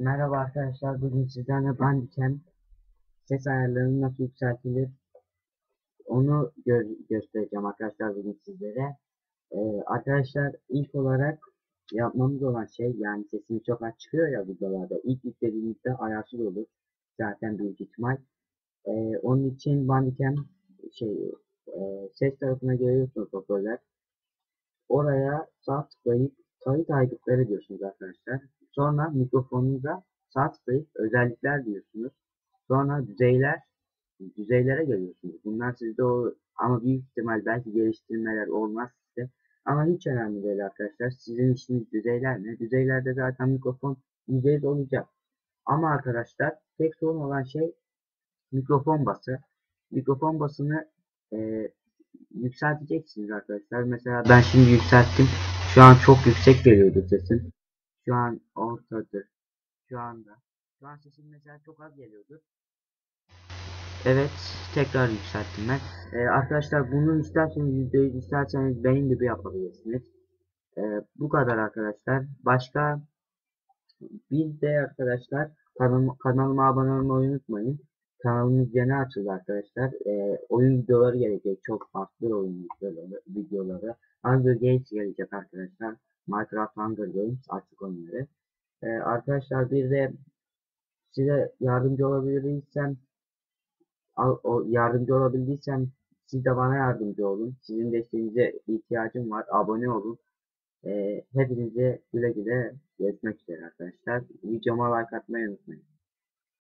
Merhaba arkadaşlar, bugün sizlerle Bandicam ses ayarlarını nasıl yükseltilir onu gö göstereceğim arkadaşlar bugün sizlere. Ee, arkadaşlar ilk olarak yapmamız olan şey yani sesimiz çok az çıkıyor ya videolarda ilk yüklediğimizde ayarsız olur zaten büyük ihtimal. Ee, onun için Bandicam şey e, ses tarafına geliyorsunuz hoparlör. Oraya sağ tıklayıp kayıt aygıtları diyorsunuz arkadaşlar. Sonra mikrofonunuza sağ tıklayıp özellikler diyorsunuz. Sonra düzeyler, düzeylere geliyorsunuz. Bunlar sizde o ama büyük ihtimal belki geliştirmeler olmaz size. Ama hiç önemli değil arkadaşlar. Sizin işiniz düzeyler ne? Düzeylerde zaten mikrofon yüzeyde olacak. Ama arkadaşlar tek sorun olan şey mikrofon bası. Mikrofon basını e, yükselteceksiniz arkadaşlar. Mesela ben şimdi yükselttim. Şu an çok yüksek geliyordu sesim. Şu an ortadır. Şu anda. Şu an sesim mesela çok az geliyordu. Evet. Tekrar yükselttim ben. Ee, arkadaşlar bunu isterseniz %100 isterseniz benim gibi yapabilirsiniz. Ee, bu kadar arkadaşlar. Başka bir de arkadaşlar kanal, kanalıma abone olmayı unutmayın. Kanalımız yeni açıldı arkadaşlar. Ee, oyun videoları gelecek. Çok farklı oyun videoları. videoları. Hunger Games gelecek arkadaşlar. Minecraft Hunger Games açık oyunları. Ee, arkadaşlar bir de size yardımcı olabilirsem o yardımcı olabildiysem siz de bana yardımcı olun. Sizin desteğinize ihtiyacım var. Abone olun. Ee, hepinize güle güle görüşmek üzere arkadaşlar. Videoma like atmayı unutmayın.